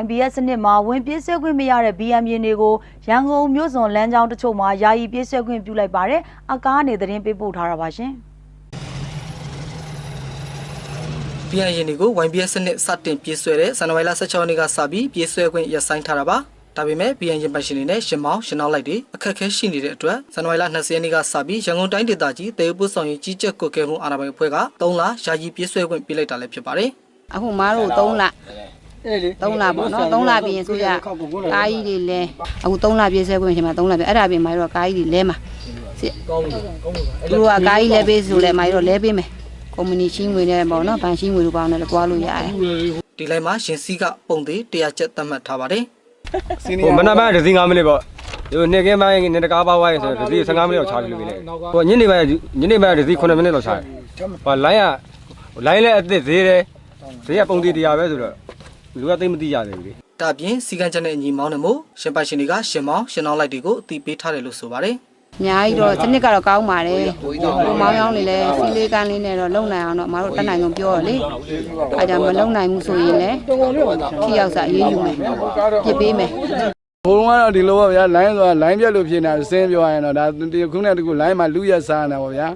YBS စနစ်မှာဝင်ပြေးဆွဲခွင့်မရတဲ့ BM ရင်တွေကိုရန်ကုန်မြို့စွန်လမ်းကြောင်းတချို့မှာယာယီပြေးဆွဲခွင့်ပြုလိုက်ပါတယ်အကားနေသတင်းပေးပို့ထားတာပါရှင်ပြန်ရင်တွေကို YBS စနစ်စတင်ပြေးဆွဲတဲ့ဇန်နဝါရီလ16ရက်နေ့ကစပြီးပြေးဆွဲခွင့်ရပ်ဆိုင်းထားတာပါဒါပေမဲ့ပြန်ရင်ပိုင်ရှင်တွေနဲ့ရှင်မောင်းရှင်နောက်လိုက်တွေအခက်အခဲရှိနေတဲ့အတွက်ဇန်နဝါရီလ20ရက်နေ့ကစပြီးရန်ကုန်တိုင်းဒေသကြီးတေယုပုဆောင်ရင်ကြီးကြပ်ကွက်ကဲမှုအာဏာပိုင်အဖွဲ့က3လယာယီပြေးဆွဲခွင့်ပေးလိုက်တာလည်းဖြစ်ပါတယ်အခုမားတို့3လ 3လပေါ့နော်3လပြီးရင်ဆိုရကားကြီးတွေလဲအခု3လပြည့်စဲခွင့်ရှင်မှာ3လပြည့်အဲ့ဒါပြင်မားတို့ကားကြီးတွေလဲမှာစစ်ကောင်းပြီကောင်းပြီသူတို့ကကားကြီးလဲပေးဆိုလဲမားတို့လဲပေးမယ်ကွန်မြူနီရှင်းငွေနဲ့ပေါ့နော်ဘန်ရှင်းငွေတို့ပေါင်းနဲ့တွားလို့ရတယ်ဒီလိုင်းမှာရှင်စီကပုံသေး100ကျပ်သတ်မှတ်ထားပါတယ်ဟိုမနက်ပိုင်းဒစီ9မိနစ်ပေါ့ဒီနေကင်းပိုင်းနေတကားပါဝိုင်းဆိုဒစီ15မိနစ်တော့ချားပြီးလို့ပြီလေဟိုညနေပိုင်းညနေပိုင်းဒစီ9မိနစ်တော့ချားဟိုလိုင်းကလိုင်းလည်းအစ်စ်ဈေးတယ်ဈေးကပုံတီတရားပဲဆိုတော့ လူကသိမသိရသေးဘူးလေဒါပြင်စီကံချက်နဲ့အညီမောင်းနေမှုရှင်ပိုင်ရှင်တွေကရှင်မောင်းရှင်နောက်လိုက်တွေကိုအတိပေးထားတယ်လို့ဆိုပါတယ်အများကြီးတော့စနစ်ကတော့ကောင်းပါတယ်ဟိုမောင်းရောင်းနေလဲစီလေးကန်းလေးနဲ့တော့လုံနိုင်အောင်တော့မတို့တက်နိုင်အောင်ပြောရလေအဲဒါမလုံနိုင်ဘူးဆိုရင်လည်းထိရောက်စာရေးယူမယ်ပြစ်ပေးမယ် ဘုံကတော့ဒီလိုပါဗျာလိုင်းဆိုတာလိုင်းပြက်လို့ဖြစ်နေတာစင်းပြောရရင်တော့ဒါဒီခုနဲ့တခုလိုင်းမှာလူရက်စားနေတာပေါ့ဗျာ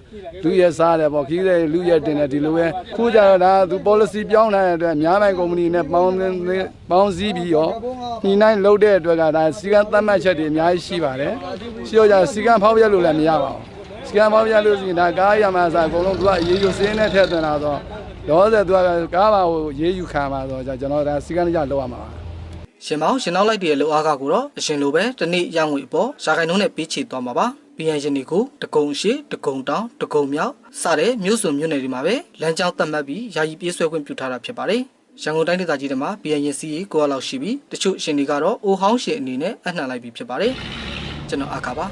လူရက်စားတယ်ပေါ့ခီးတဲ့လူရက်တင်တယ်ဒီလိုပဲခုကြတော့ဒါသူ policy ပြောင်းလာတဲ့အတွက်အများပိုင်းကုမ္ပဏီနဲ့ပေါင်းပေါင်းစည်းပြီးရောညှိနှိုင်းလုပ်တဲ့အတွက်ကဒါစီကံသတ်မှတ်ချက်တွေအများကြီးရှိပါတယ်ရှိတော့ကြစီကံဖောက်ပြက်လို့လည်းမရပါဘူးစီကံဖောက်ပြက်လို့ရှိရင်ဒါကားရမှာစားအကုန်လုံးသူကအရေးယူစင်းနဲ့ထည့်သွင်းလာတော့တော့ဆိုသူကကားပါကိုရေးယူခံပါတော့ကျွန်တော်ဒါစီကံကြလောက်ရမှာပါ ရှင်မောင်ရှင်နောက်လိုက်တွေရဲ့လိုအားကကိုတော့အရှင်လိုပဲတနေ့ရငွေအပေါ်ရှာခိုင်နှုန်းနဲ့ပေးချေသွားမှာပါပြန်ရင်တွေကိုတကုံရှိတကုံတောင်တကုံမြောက်စတဲ့မြို့စွန်မြို့နယ်တွေမှာပဲလမ်းကြောင်းသတ်မှတ်ပြီးယာယီပြေးဆွဲခွင့်ပြုထားတာဖြစ်ပါတယ်ရန်ကုန်တိုင်းဒေသကြီးတွေမှာပြန်ရင်စီကိုအလောက်ရှိပြီးတချို့ရှင်တွေကတော့အိုဟောင်းရှင်အနေနဲ့အနှံလိုက်ပြီးဖြစ်ပါတယ်ကျွန်တော်အခါပါ